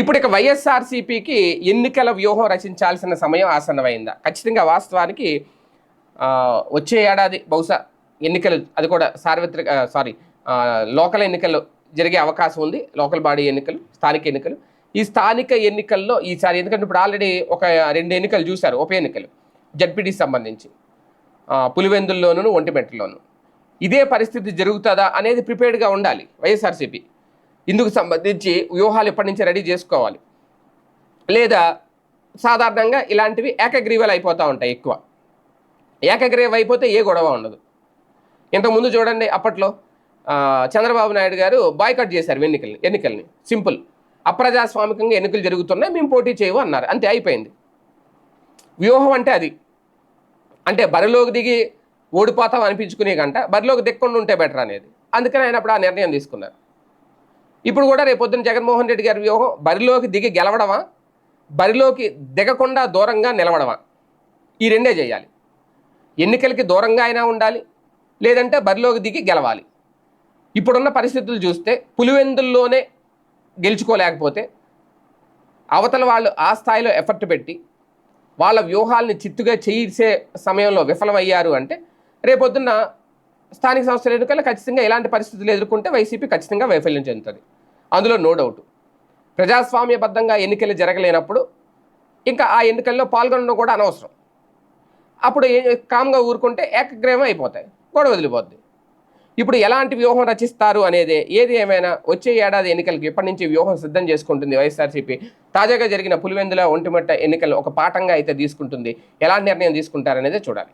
ఇప్పుడు ఇక వైఎస్ఆర్సీపీకి ఎన్నికల వ్యూహం రచించాల్సిన సమయం ఆసన్నమైందా? ఖచ్చితంగా వాస్తవానికి వచ్చే ఏడాది బహుశా ఎన్నికలు అది కూడా సార్వత్రిక సారీ లోకల్ ఎన్నికలు జరిగే అవకాశం ఉంది. లోకల్ బాడీ ఎన్నికలు స్థానిక ఎన్నికలు. ఈ స్థానిక ఎన్నికల్లో ఈసారి ఎందుకంటే ఇప్పుడు ఆల్రెడీ ఒక రెండు ఎన్నికలు చూశారు ఉప ఎన్నికలు. జడ్పీటీకి సంబంధించి. పులివెందుల్లోనూ ఒంటిమెట్టలోను ఇదే పరిస్థితి జరుగుతుందా అనేది ప్రిపేర్డ్గా ఉండాలి వైఎస్ఆర్సీపీ. ఇందుకు సంబంధించి వ్యూహాలు ఇప్పటి నుంచి రెడీ చేసుకోవాలి? లేదా సాధారణంగా ఇలాంటివి ఏకగ్రీవలు అయిపోతూ ఉంటాయి ఎక్కువ. ఏకగ్రీవం అయిపోతే ఏ గొడవ ఉండదు. ఇంతకుముందు చూడండి అప్పట్లో చంద్రబాబు నాయుడు గారు బాయ్కట్ చేశారు ఎన్నికల్ని ఎన్నికల్ని. సింపుల్. అప్రజాస్వామికంగా ఎన్నికలు జరుగుతున్నాయి మేము పోటీ చేయవు అన్నారు. అంతే అయిపోయింది. వ్యూహం అంటే అది. అంటే బరిలోకి దిగి ఓడిపోతాం అనిపించుకునే కంట బరిలోకి దిక్కుండా ఉంటే బెటర్ అనేది. అందుకని ఆయన అప్పుడు ఆ నిర్ణయం తీసుకున్నారు. ఇప్పుడు కూడా రేపు జగన్మోహన్ రెడ్డి గారి వ్యూహం బరిలోకి దిగి గెలవడమా? బరిలోకి దిగకుండా దూరంగా నిలవడమా? ఈ రెండే చేయాలి. ఎన్నికలకి దూరంగా అయినా ఉండాలి లేదంటే బరిలోకి దిగి గెలవాలి. ఇప్పుడున్న పరిస్థితులు చూస్తే పులివెందుల్లోనే గెలుచుకోలేకపోతే అవతల వాళ్ళు ఆ స్థాయిలో ఎఫర్ట్ పెట్టి వాళ్ళ వ్యూహాలని చిత్తుగా చేసే సమయంలో విఫలమయ్యారు అంటే రేపొద్దున్న స్థానిక సంస్థల ఎన్నికల్లో ఖచ్చితంగా ఇలాంటి పరిస్థితులు ఎదుర్కొంటే వైసీపీ ఖచ్చితంగా వైఫల్యం చెందుతుంది. అందులో నో డౌట్ ప్రజాస్వామ్యబద్ధంగా ఎన్నికలు జరగలేనప్పుడు ఇంకా ఆ ఎన్నికల్లో పాల్గొనడం కూడా అనవసరం. అప్పుడు కామ్గా ఊరుకుంటే ఏకగ్రీవం అయిపోతాయి గొడవ వదిలిపోద్ది. ఇప్పుడు ఎలాంటి వ్యూహం రచిస్తారు అనేది ఏది ఏమైనా వచ్చే ఏడాది ఎన్నికలకి ఇప్పటి నుంచి వ్యూహం సిద్ధం చేసుకుంటుంది వైఎస్ఆర్సీపీ. తాజాగా జరిగిన పులివెందుల ఒంటిమట్ట ఎన్నికలు ఒక పాఠంగా అయితే తీసుకుంటుంది ఎలాంటి నిర్ణయం తీసుకుంటారనేది చూడాలి.